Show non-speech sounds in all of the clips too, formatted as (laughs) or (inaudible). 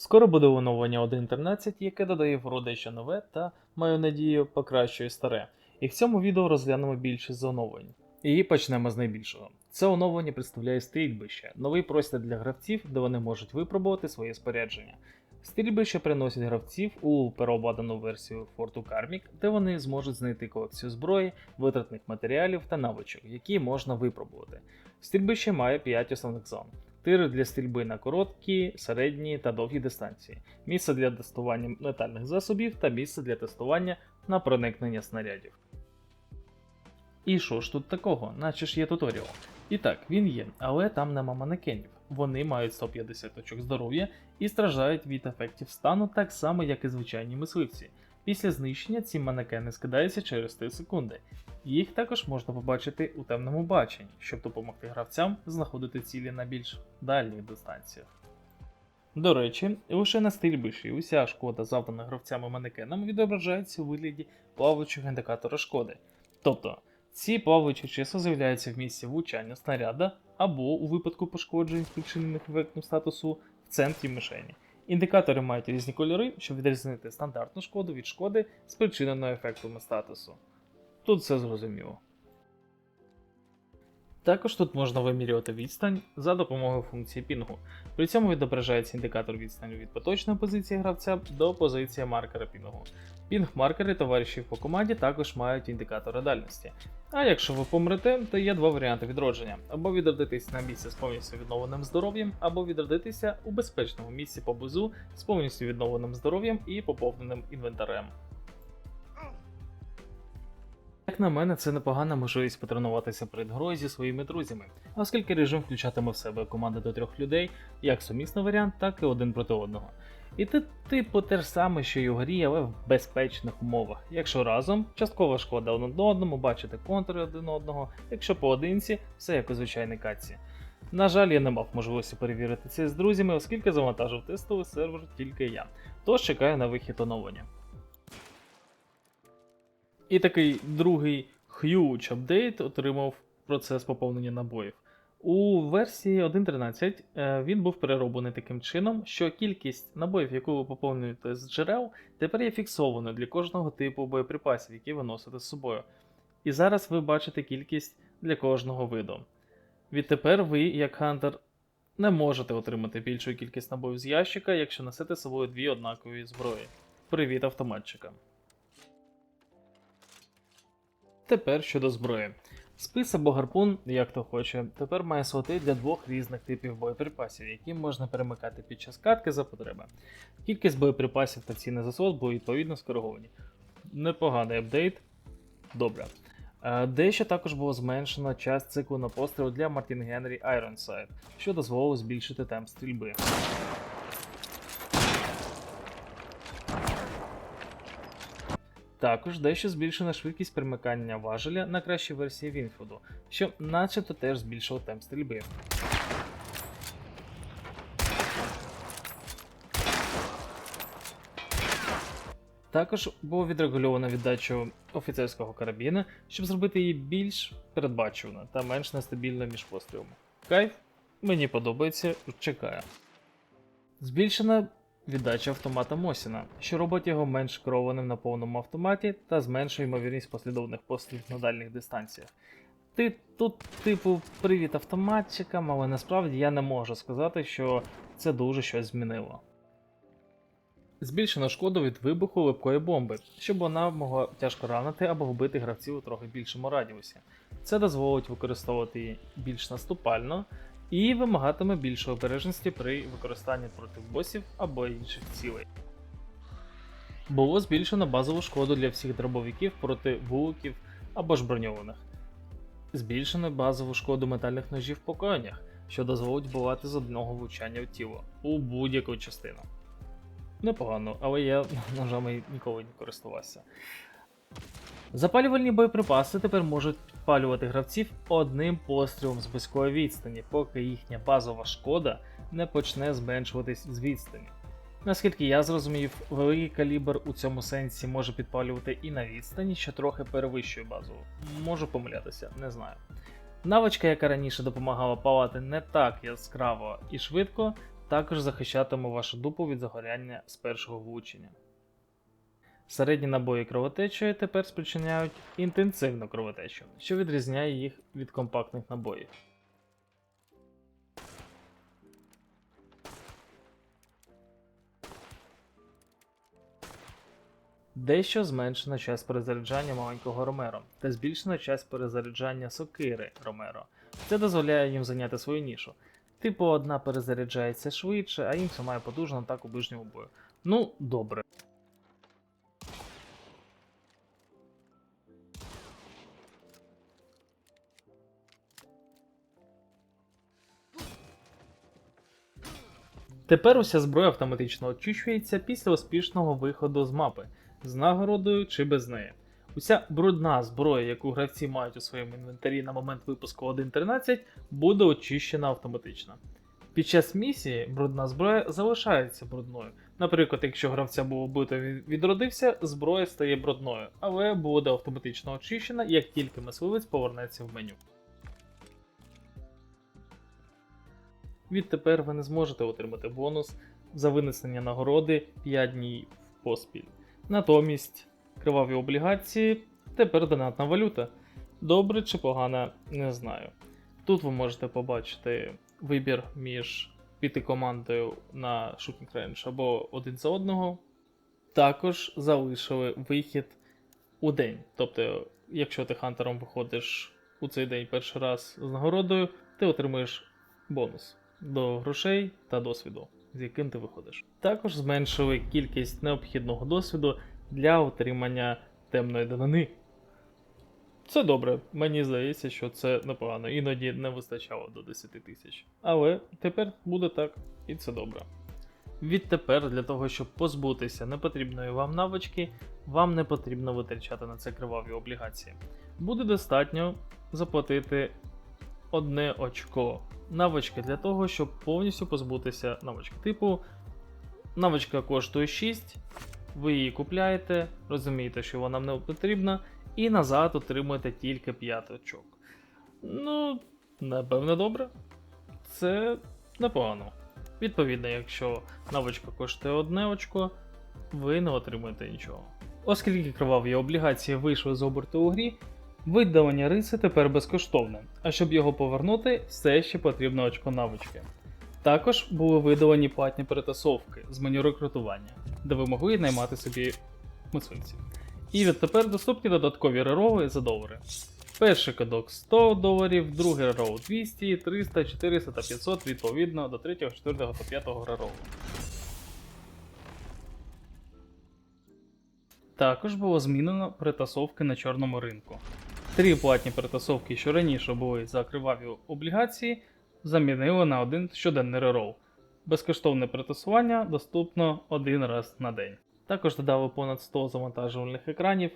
Скоро буде оновлення 1.13, яке додає в дещо нове та, маю надію, покращує старе. І в цьому відео розглянемо більшість з оновлень. І почнемо з найбільшого. Це оновлення представляє стрільбище, новий простір для гравців, де вони можуть випробувати своє спорядження. Стрільбище приносять гравців у переобладнану версію форту Karmic, де вони зможуть знайти колекцію зброї, витратних матеріалів та навичок, які можна випробувати. Стрільбище має 5 основних зон. Тири для стрільби на короткі, середні та довгі дистанції, місце для тестування летальних засобів та місце для тестування на проникнення снарядів. І що ж тут такого, наче ж є туторіал. І так, він є, але там нема манекенів. Вони мають 150 очок здоров'я і страждають від ефектів стану так само, як і звичайні мисливці. Після знищення ці манекени скидаються через 3 секунди. Їх також можна побачити у темному баченні, щоб допомогти гравцям знаходити цілі на більш дальніх дистанціях. До речі, лише на стрільбищі уся шкода, завдана гравцями манекенам, відображається у вигляді плаваючих індикатора шкоди. Тобто, ці плаваючі числа з'являються в місці влучання снаряда або у випадку пошкоджень, спричинених ефектом статусу в центрі мишені. Індикатори мають різні кольори, щоб відрізнити стандартну шкоду від шкоди, спричиненої ефектами статусу. Тут все зрозуміло. Також тут можна вимірювати відстань за допомогою функції пінгу. При цьому відображається індикатор відстані від поточної позиції гравця до позиції маркера пінгу. Пінг-маркери товаришів по команді також мають індикатори дальності. А якщо ви помрете, то є два варіанти відродження: або відродитись на місці з повністю відновленим здоров'ям, або відродитися у безпечному місці поблизу з повністю відновленим здоров'ям і поповненим інвентарем. Як на мене, це непогана можливість потренуватися перед грою зі своїми друзями, оскільки режим включатиме в себе команди до трьох людей, як сумісний варіант, так і один проти одного. І це типу те ж саме, що й у грі, але в безпечних умовах. Якщо разом, часткова шкода один одному, бачите контури один одного, якщо поодинці, все як у звичайній катці. На жаль, я не мав можливості перевірити це з друзями, оскільки завантажив тестовий сервер тільки я. Тож чекаю на вихід оновлення. І такий другий huge апдейт отримав процес поповнення набоїв. У версії 1.13 е, він був перероблений таким чином, що кількість набоїв, яку ви поповнюєте з джерел, тепер є фіксованою для кожного типу боєприпасів, які ви носите з собою. І зараз ви бачите кількість для кожного виду. Відтепер ви, як хантер, не можете отримати більшу кількість набоїв з ящика, якщо несете з собою дві однакові зброї. Привіт, автоматчика. Тепер щодо зброї. Спис або гарпун, як хто хоче, тепер має слоти для двох різних типів боєприпасів, які можна перемикати під час катки за потреби. Кількість боєприпасів та ціни за слот були відповідно скориговані. Непоганий апдейт. Добре. Е, Дещо також було зменшено час циклу на постріл для Мартін Генрі Ironside, що дозволило збільшити темп стрільби. Також дещо збільшена швидкість перемикання важеля на кращій версії Вінфуду, що начебто теж збільшило темп стрільби. Також було відрегульовано віддачу офіцерського карабіна, щоб зробити її більш передбачувано та менш нестабільною між пострілами. Кайф, мені подобається, чекаю. Збільшена віддача автомата Мосіна, що робить його менш керованим на повному автоматі та зменшує ймовірність послідовних пострілів на дальніх дистанціях. Ти тут, типу, привіт автоматчикам, але насправді я не можу сказати, що це дуже щось змінило. Збільшено шкоду від вибуху липкої бомби, щоб вона могла тяжко ранити або вбити гравців у трохи більшому радіусі. Це дозволить використовувати її більш наступально і вимагатиме більшої обережності при використанні проти босів або інших цілей. Було збільшено базову шкоду для всіх дробовиків проти вуликів або ж броньованих. Збільшено базову шкоду метальних ножів по конях, що дозволить вбивати з одного влучання в тіло у будь-яку частину. Непогано, але я (laughs) ножами ніколи не користувався. Запалювальні боєприпаси тепер можуть підпалювати гравців одним пострілом з близької відстані, поки їхня базова шкода не почне зменшуватись з відстані. Наскільки я зрозумів, великий калібр у цьому сенсі може підпалювати і на відстані, що трохи перевищує базову. Можу помилятися, не знаю. Навичка, яка раніше допомагала палати не так яскраво і швидко, також захищатиме вашу дупу від загоряння з першого влучення. Середні набої кровотечі тепер спричиняють інтенсивну кровотечу, що відрізняє їх від компактних набоїв. Дещо зменшено час перезаряджання маленького Ромеро та збільшено час перезаряджання сокири Ромеро. Це дозволяє їм зайняти свою нішу. Типу, одна перезаряджається швидше, а інша має потужну атаку ближнього бою. Ну, добре. Тепер уся зброя автоматично очищується після успішного виходу з мапи, з нагородою чи без неї. Уся брудна зброя, яку гравці мають у своєму інвентарі на момент випуску 1.13, буде очищена автоматично. Під час місії брудна зброя залишається брудною. Наприклад, якщо гравця був убито він відродився, зброя стає брудною, але буде автоматично очищена, як тільки мисливець повернеться в меню. Відтепер ви не зможете отримати бонус за винесення нагороди 5 днів поспіль. Натомість криваві облігації тепер донатна валюта. Добре чи погана, не знаю. Тут ви можете побачити вибір між піти командою на Shooting Range або один за одного. Також залишили вихід у день. Тобто, якщо ти хантером виходиш у цей день перший раз з нагородою, ти отримуєш бонус до грошей та досвіду, з яким ти виходиш. Також зменшили кількість необхідного досвіду для отримання темної данини. Це добре, мені здається, що це непогано. Іноді не вистачало до 10 тисяч. Але тепер буде так, і це добре. Відтепер, для того, щоб позбутися непотрібної вам навички, вам не потрібно витрачати на це криваві облігації. Буде достатньо заплатити одне очко навички для того, щоб повністю позбутися навички. Типу, навичка коштує 6, ви її купляєте, розумієте, що вона не потрібна, і назад отримуєте тільки 5 очок. Ну, напевно, добре. Це непогано. Відповідно, якщо навичка коштує одне очко, ви не отримуєте нічого. Оскільки криваві облігації вийшли з оберту у грі, видавання риси тепер безкоштовне, а щоб його повернути, все ще потрібно очко навички. Також були видалені платні перетасовки з меню рекрутування, де ви могли наймати собі мисливців. І відтепер доступні додаткові рероли за долари. Перший кодок 100 доларів, другий рерол 200, 300, 400 та 500 відповідно до 3, 4 та 5 реролу. Також було змінено перетасовки на чорному ринку. Три платні перетасовки, що раніше були за криваві облігації, замінили на один щоденний рерол. Безкоштовне перетасування доступно один раз на день. Також додали понад 100 завантажувальних екранів,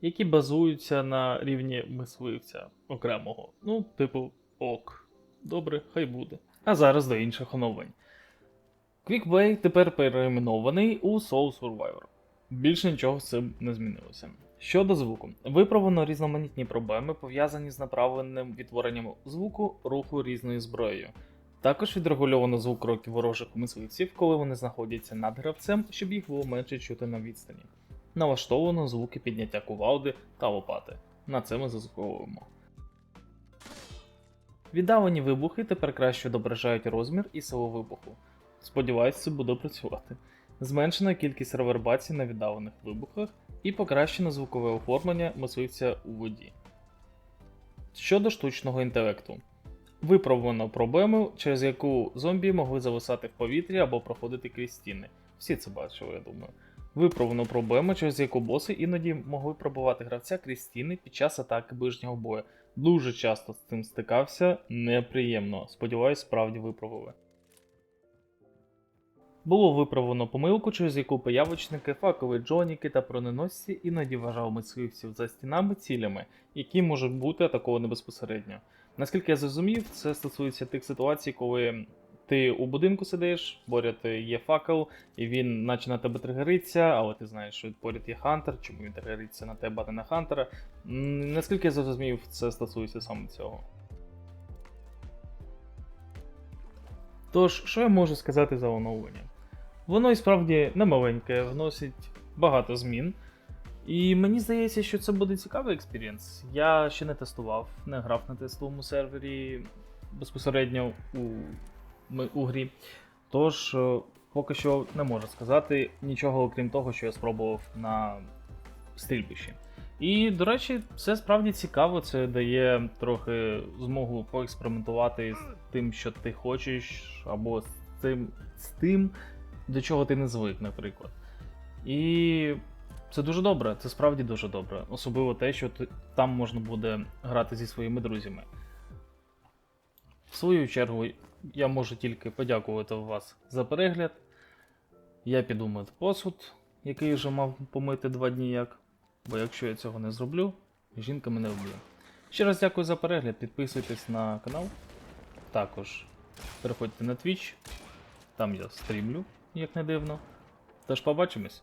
які базуються на рівні мисливця окремого. Ну, типу, ок. Добре, хай буде. А зараз до інших оновлень. QuickPlay тепер перейменований у Soul Survivor. Більше нічого з цим не змінилося. Щодо звуку, виправлено різноманітні проблеми, пов'язані з направленим відтворенням звуку руху різною зброєю. Також відрегульовано звук кроків ворожих мисливців, коли вони знаходяться над гравцем, щоб їх було менше чути на відстані. Налаштовано звуки підняття кувалди та лопати. На це ми зазвуковуємо. Віддалені вибухи тепер краще відображають розмір і силу вибуху. Сподіваюсь, це буде працювати. Зменшена кількість ревербацій на віддалених вибухах і покращено звукове оформлення мисливця у воді. Щодо штучного інтелекту. Виправлено проблему, через яку зомбі могли зависати в повітрі або проходити крізь стіни. Всі це бачили, я думаю. Виправлено проблему, через яку боси іноді могли пробувати гравця крізь стіни під час атаки ближнього бою. Дуже часто з цим стикався, неприємно. Сподіваюсь, справді виправили. Було виправлено помилку, через яку появочники, факові джоніки та броненосці іноді вважали мисливців за стінами цілями, які можуть бути атаковані безпосередньо. Наскільки я зрозумів, це стосується тих ситуацій, коли ти у будинку сидиш, поряд є факел, і він наче на тебе тригериться, але ти знаєш, що поряд є хантер, чому він тригериться на тебе, а не на хантера. Наскільки я зрозумів, це стосується саме цього. Тож, що я можу сказати за оновлення? Воно і справді не маленьке, вносить багато змін. І мені здається, що це буде цікавий експірієнс. Я ще не тестував, не грав на тестовому сервері безпосередньо у, у грі. Тож, е, поки що не можу сказати нічого, окрім того, що я спробував на стрільбищі. І, до речі, це справді цікаво, це дає трохи змогу поекспериментувати з тим, що ти хочеш, або з тим, з тим до чого ти не звик, наприклад. І це дуже добре, це справді дуже добре. Особливо те, що там можна буде грати зі своїми друзями. В свою чергу, я можу тільки подякувати вас за перегляд. Я піду мити посуд, який вже мав помити два дні як. Бо якщо я цього не зроблю, жінка мене вб'є. Ще раз дякую за перегляд, підписуйтесь на канал. Також переходьте на Twitch, там я стрімлю, як не дивно. Тож побачимось.